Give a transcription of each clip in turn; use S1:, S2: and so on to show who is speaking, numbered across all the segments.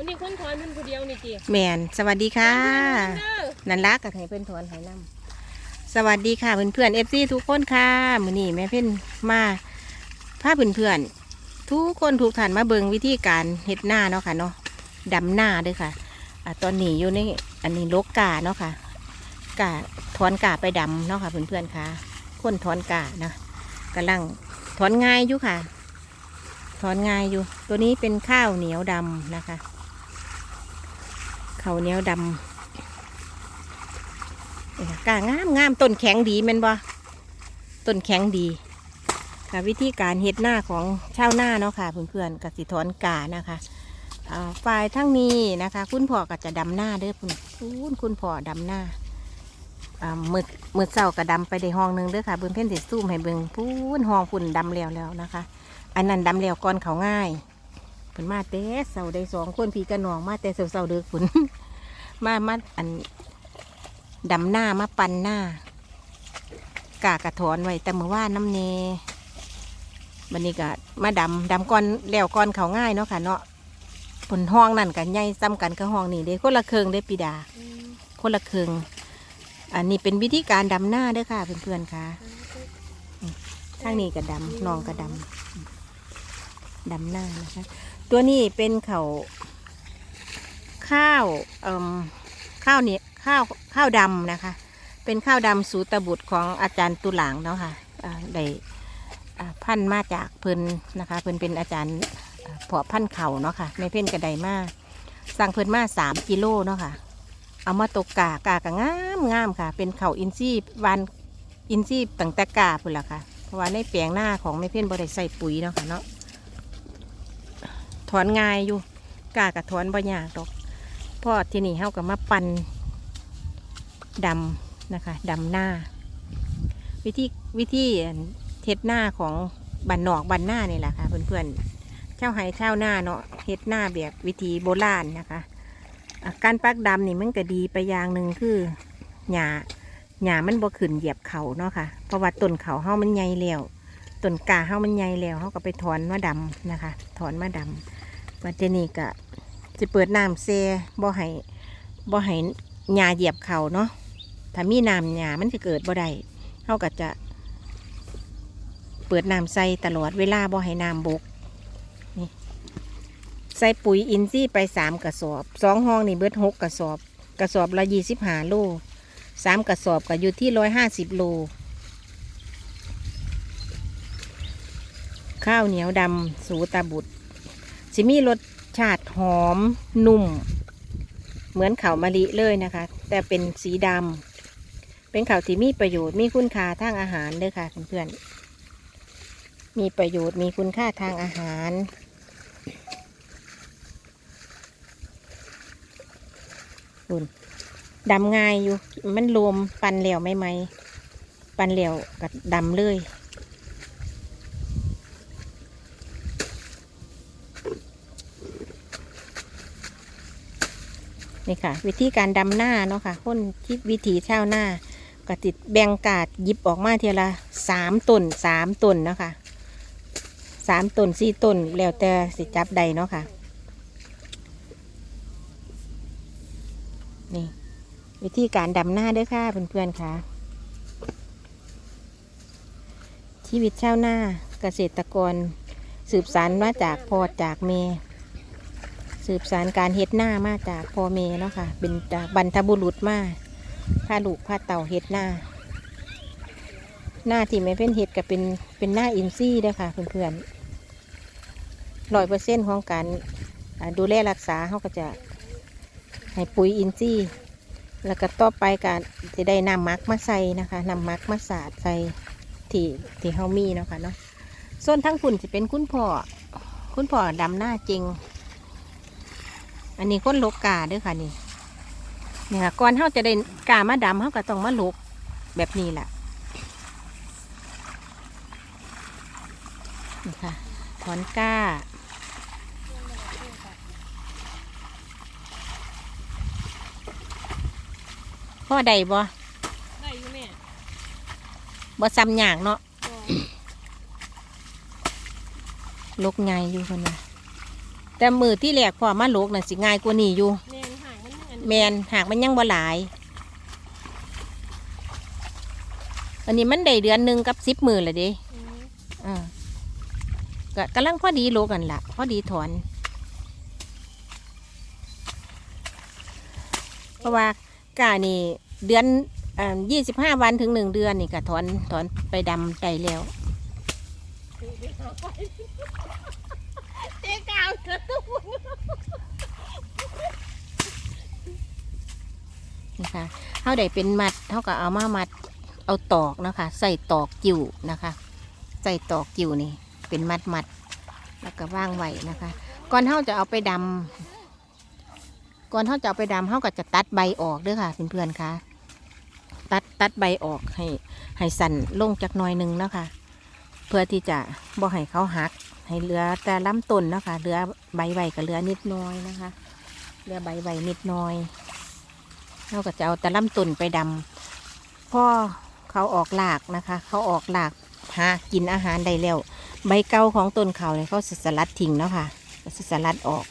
S1: วันนี้คนถอนมันผู้เดียวนี่จี
S2: แมนสวัสดีค่ะ
S1: เด้อ
S2: นันลักกับให้เพื่อนถอนให้น้ำสวัสดีค่ะเพื่อนเพื่อนเอฟซีทุกคนค่ะมื้อนี้แม่เพ่นมาพาเพื่อนเพื่อนๆทุกคนทุกท่านมาเบิ่งวิธีการเฮ็ดหน้าเนาะค่ะเนาะดำหน้าเด้วยค่ะอ่าตอนนี้อยู่ในอันนี้ลกกาเนาะค่ะกาถอนกาไปดำเนาะค่ะเพื่อนเพื่อนๆค่ะคนถอนกานะกำลังถอนง่ายอยู่ค่ะ ถอนง่ายอยู่ ตัวนี้เป็นข้าวเหนียวดำนะคะ เขาเนี้ยดำกางามงามต้นแข็งดีแมันบ่ต้นแข็งดีค่ะวิธีการเฮ็ดหน้าของชาวหน้าเนาะค่ะเพื่อนๆกสิถอนกานะคะฝ่ายทั้งนี้นะคะ คุณพ่อก็จะดำหน้าเด้อคุณคุณคุณพ่อดำหน้ามืดมืดเศร้าก็ดำไปได้ห้องหนึงเด้อค่ะเบิ่งเพ่นสิซูมให้เบิ่งพูนห้องฝุ่นดำแล้วแล้วนะคะ อันนั้นดำแล้วก่อนเขาง่าย พิ่นมาเต้เสาได้สองคนพี่กับน้องมาแต่เสาๆเด้อคุณมามาอันดำหน้ามาปันหน้ากากระถอนไว้แต่เมื่อว่านน้ำเนบันนี้ก็มาดำดำก้อนแล้วก้อนเขาง่ายเนาะค่ะเนาะผลห้องนั่นกันใหญ่ซ้ำกันกับห้องนี่เด้คนละเคืองได้ปีดา คนละเคืองอันนี้เป็นวิธีการดำหน้าเด้อค่ะเพื่อนๆค่ะทางนี้ก็ดำนองก็ดำดำหน้านะคะ ตัวนี้เป็นเขาข้าวข้าวเนี่ยข้าวข้าวดำนะคะ เป็นข้าวดำสูตรบุตรของอาจารย์ตุหลางเนาะค่ะอ่าได้พันมาจากเพิ่นนะคะ เพิ่นเป็นอาจารย์อ่าเพาะพันเขาเนาะค่ะในเพ่นกระไดมาสั่งเพิ่นมาสามกิโลเนาะค่ะเอามาตกกากากะงามงามค่ะ เป็นเข่าอินซี่วานอินซี่ตั้งแต่กาพุ่นละค่ะ เพราะว่าในแปลงหน้าของแม่เพ่นบ่ได้ใส่ปุ๋ยเนาะค่ะเนาะ ถอนง่ายอยู่กากระถอนบ่ยากดอกพราะที่นี่เฮาก็มาปั่นดำนะคะดำหน้า วิธีวิธีเฮ็ดหน้าของบันนอกบันหน้านี่แหละค่ะ เพื่อนๆเช่าไห้เช่าหน้าเนาะเฮ็ดหน้าแบบวิธีโบราณนะคะการปักดำนี่มันก็ดีไปอย่างหนึ่งคือหญ้าหญ้ามันบ่ขึ้นเหยียบเขาเนาะค่ะเพราะว่าต้นเขาเฮามันใหญ่แล้วต้นกาเฮามันใหญ่แล้วเฮาก็ไปถอนมาดำนะคะ ถอนมาดำ วันเจนี่ก็จะเปิดน้ำเซบ่ให้บ่ให้หญ้าเหยียบเขาเนาะถ้ามีน้ำหญ้ามันจะเกิดบ่ได้เฮาก็จะ เปิดน้ำใส่ตลอดเวลาบ่ให้น้ำบกนี่ใส่ปุ๋ยอินทรีย์ไปสามกระสอบสองห้องนี่เบิดหกกระสอบ กระสอบละยี่สิบห้าโลสามกระสอบก็อยู่ที่ร้อยห้าสิบโลข้าวเหนียวดำสูตาบุตร สิมีรสชาติหอมนุ่ม เหมือนข้าวมะลิเลยนะคะ แต่เป็นสีดำเป็นข้าวที่มีประโยชน์มีคุณค่าทางอาหารเด้อค่ะเพื่อนๆมีประโยชน์มีคุณค่าทางอาหารคุณดำง่ายอยู่มันรวมปันเหลวไม่ไหมปันเหลวกับดำเลย นี่ค่ะ วิธีการดำหน้าเนาะค่ะคนที่วิธีเช่าวหน้าก็ติดแบ่งกาดหยิบออกมาเทีละสามต้นสามต้นเนาะค่ะสามต้นสี่ต้นแล้วแต่สิจับใดเนาะค่ะ นี่ วิธีการดำหน้าด้วยค่ะ เพื่อนๆค่ะ ชีวิตชาวนาเกษตรกร สืบสานมาจากพ่อจากเม สืบสานการเฮ็ดหน้ามาจากพ่อเมเนาะค่ะ เป็นจากบรรพบุรุษมาพาลูกพาเต่าเฮ็ดหน้า หน้าที่ไม่เป็นเฮ็ดก็เป็นเป็นหน้าอินซี่เด้อค่ะ เพื่อนๆร้อยเปอร์เซ็นต์ของการดูแลรักษาเขาก็จะให้ปุ๋ยอินทรีย์แล้วก็ต่อไปการจะได้นำมักมาใส่นะคะนำมักมาสาดใส่ที่ที่เฮามีเนาะค่ะเนาะส่วนทั้งฝุ่นจะเป็นคุณพ่อ คุณพ่อดำหน้าจริง อันนี้คนลกกาเด้วยค่ะนี่เนี่ยค่ะก่อนเฮาจะได้กามาดำเฮาก็ต้องมาลกแบบนี้แหละนี่ค่ะถอนก้าพ่อใดบ่
S1: ได้อยู่แม่
S2: บ่ซ้ำอย่างเนาะ
S1: ก็
S2: ลกไงอยู่คนน่ะ แต่มือที่แหลกพอมาโลกน่ะสิง่ายกว่านี้อยู่
S1: แม่นห่างมันยังอัน
S2: แมนหากมันยังบ่หลาย อันนี้มันได้เดือนหนึ่งกับสิบมือเลยเดิ
S1: อืม
S2: อ่าก็กำลังพอดีโลกันละพอดีถอน เพราะว่ากานี่เดือนยี่สิบห้าวันถึงหนึ่งเดือนนี่ก็ถอนถอนไปดำได้แล้ว
S1: เจ๊กาวกระตุ้น
S2: นะคะเขาได้เป็นมัดเขาก็เอามามัดเอาตอกนะคะ ใส่ตอกกิ่วนะคะ ใส่ตอกกิ่วนี่ เป็นมัดมัดแล้วก็ว่างไว้นะคะ ก่อนเขาจะเอาไปดำก่อนเขาจะเอาไปดำเขาก็จะตัดใบออกด้วยค่ะเพื่อนๆค่ะตัดตัดใบออกให้ให้สั่นลงจากหน่อยหนึ่งนะคะ เพื่อที่จะบ่ให้เขาหัก ให้เหลือแต่ลำต้นนะคะเหลือใบใบก็เหลือนิดน้อยนะคะเหลือใบใบนิดน้อยเราก็จะเอาแต่ลำต้นไปดำพ่อเขาออกหลากนะคะ เขาออกหลากหากินอาหารได้แล้ว ใบเก่าของต้นเขาเนี่ยเขาสสลัดทิ้งแล้วค่ะสสลัดออก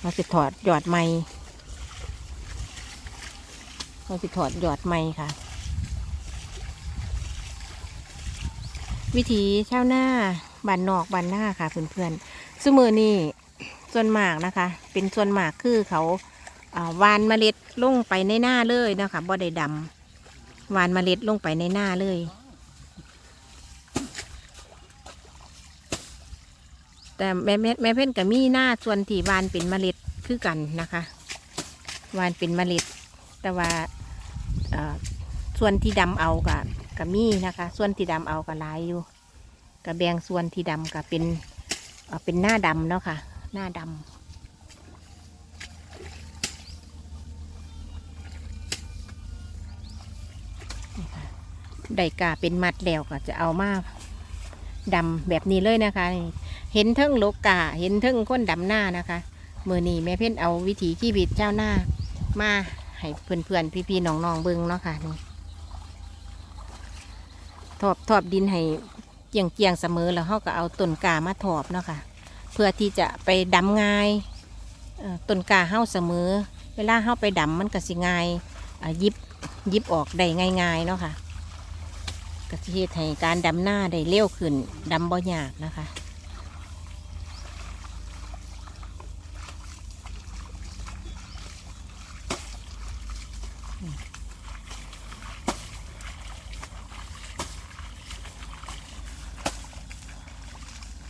S2: เราสิถอดยอดใหม่เราสิถอดยอดใหม่ค่ะ วิธีชาวนาบ้านนอกบ้านหน้าค่ะเพื่อนๆสมือนี่ส่วนมากนะคะ เป็นส่วนมากคือเขาหวานเมล็ดลงไปในหน้าเลยนะคะบ่ได้ดำหวานเมล็ดลงไปในหน้าเลย แต่แม่แม่แม่เพ่นกับมีหน้าส่วนที่หวานเป็นเมล็ดคือกันนะคะหวานเป็นเมล็ด แต่ว่าส่วนที่ดำเอากับ กับมีนะคะ ส่วนที่ดำเอากับลายอยู่กับแบงส่วนที่ดำกับเป็นเป็นหน้าดำเนาะค่ะ หน้าดำได้กาเป็นมัดแล้วก็จะเอามาดำแบบนี้เลยนะคะ เห็นทั้งโลกาเห็นทั้งคนดำหน้านะคะมือนี้แม่เพ่นเอาวิถีชีวิตเจ้าหน้ามาให้เพื่อนเพื่อนพี่พี่ๆน้องๆเบิ้งเนาะค่ะนี่ ทอบทอบดินให้เกี่ยงเกียงเสมอแล้วเขาก็เอาต้นกามาทอบเนาะค่ะ เพื่อที่จะไปดำง่ายต้นกาเฮ้าเสมอ เวลาเฮ้าไปดำมันก็สิง่ายยิบยิบออกได้ง่ายๆเนาะค่ะกระเทศให้การดำหน้าได้เร็วขึ้นดำบ่ยากนะคะ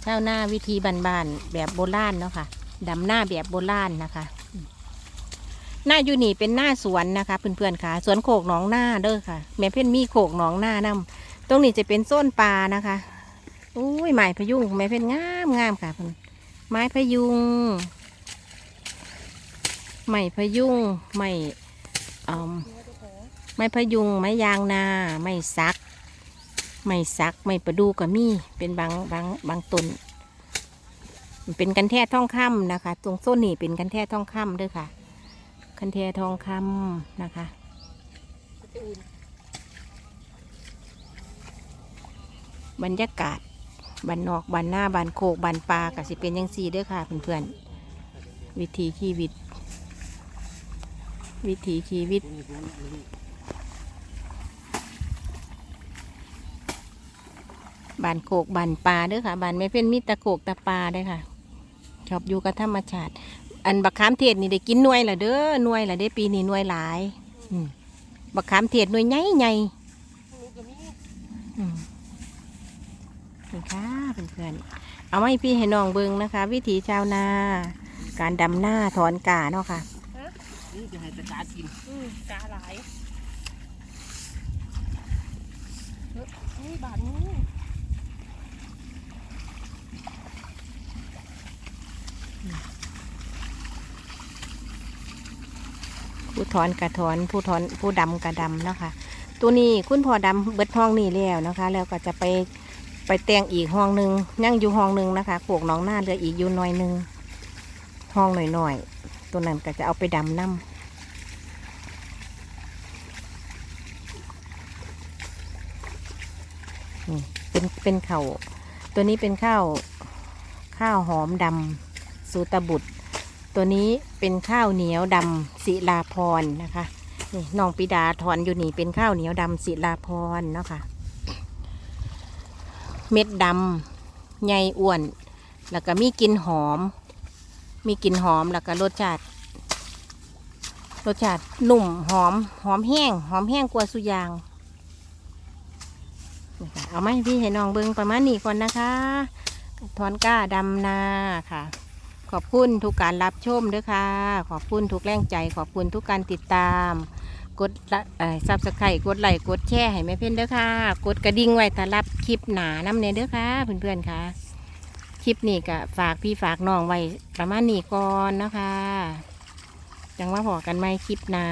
S2: ชาวนาวิธีบ้านๆแบบโบราณเนาะค่ะดำหน้าแบบโบราณนะคะหน้าอยู่นี่เป็นหน้าสวนนะคะเพื่อนๆค่ะ สวนโขกหนองหน้าเด้อค่ะ แม่เพ่นมีโขกหนองหน้านำตรงนี้จะเป็นโซนปลานะคะอุ้ยไม้พยุงแม่เพ่นงามงามค่ะเพิ่อนไม้พยุงไม้พยุงไม้ไม้พยุงไม้ยางนาไม้ซัก ไม้ซักไม้ประดูก็มีเป็นบางบางบางตนมันเป็นกันแท้ทองคำนะคะ ตรงโซนนี้เป็นกันแท้ทองคำเด้วยค่ะ กันแท้ทองคำนะคะบรรยากาศบันนอกบันหน้าบันโคกบันปลาก็สิเป็นยังซีด้อค่ะเพื่อนๆวิถีชีวิต วิถีชีวิต บานโคกบานปลาเด้อค่ะบานไม่เป็นมีตะโคกตะปลาเด้อค่ะ ชอบอยู่กับธรรมชาติ อันบักขามเทศนี่ได้กินน่วยละเด้อน่วยละเด้ปีนี้น่วยหลายบักขามเทศน่วยใหญ่ใหญ่นี่ค่ะเพื่อนๆเอาไม้พี่ให้น้องเบิงนะคะ วิถีชาวนา การดำหน้าถอนกาเนาะค่ะ
S3: นี่จะให้ตะกากิน
S1: กาหลายเฮ้ยนี่บาทนี้
S2: ผู้ถอนกระถอนผู้ถอนผู้ดำกระดำนะคะตัวนี้คุณพ่อดำเบิดห้องนี่แล้วนะคะ แล้วก็จะไปไปแต่งอีกห้องหนึ่งยังอยู่ห้องหนึ่งนะคะโขกน้องหน้าเหลืออีกอยู่หน่อยหนึ่งห้องหน่อยๆตัวนั้นก็จะเอาไปดำน้ำนี่เป็นเป็นข้าวตัวนี้เป็นข้าวข้าวหอมดำ สูตบุตร ตัวนี้เป็นข้าวเหนียวดำศิลาพรนะคะนี่น้องปิดาถอนอยู่นี่เป็นข้าวเหนียวดำศิลาพรเนาะค่ะเม็ดดำใหญ่อ้วน แล้วก็มีกลิ่นหอม มีกลิ่นหอมแล้วก็รสชาติรสชาตินุ่มหอมหอมแห้ง หอมแห้งกว่าสุยางเอาไหมพี่ให้น้องเบิ้งประมาณนี้ก่อนนะคะ ทอนก้าดำนาค่ะ ขอบคุณทุกการรับชมด้วยค่ะ ขอบคุณทุกแรงใจ ขอบคุณทุกการติดตาม กดลค์ซับสไครต์กดไลค์กดแชร์ให้แม่เพ่นเด้อค่ะ กดกระดิ่งไว้ถ้ารับคลิปหนาน้ำเนเด้อค่ะเพื่อนๆค่ะ คลิปนี้ก็ฝากพี่ฝากน้องไว้ประมาณนี้ก่อนนะคะ จังว่าพอกันไหมคลิปหนา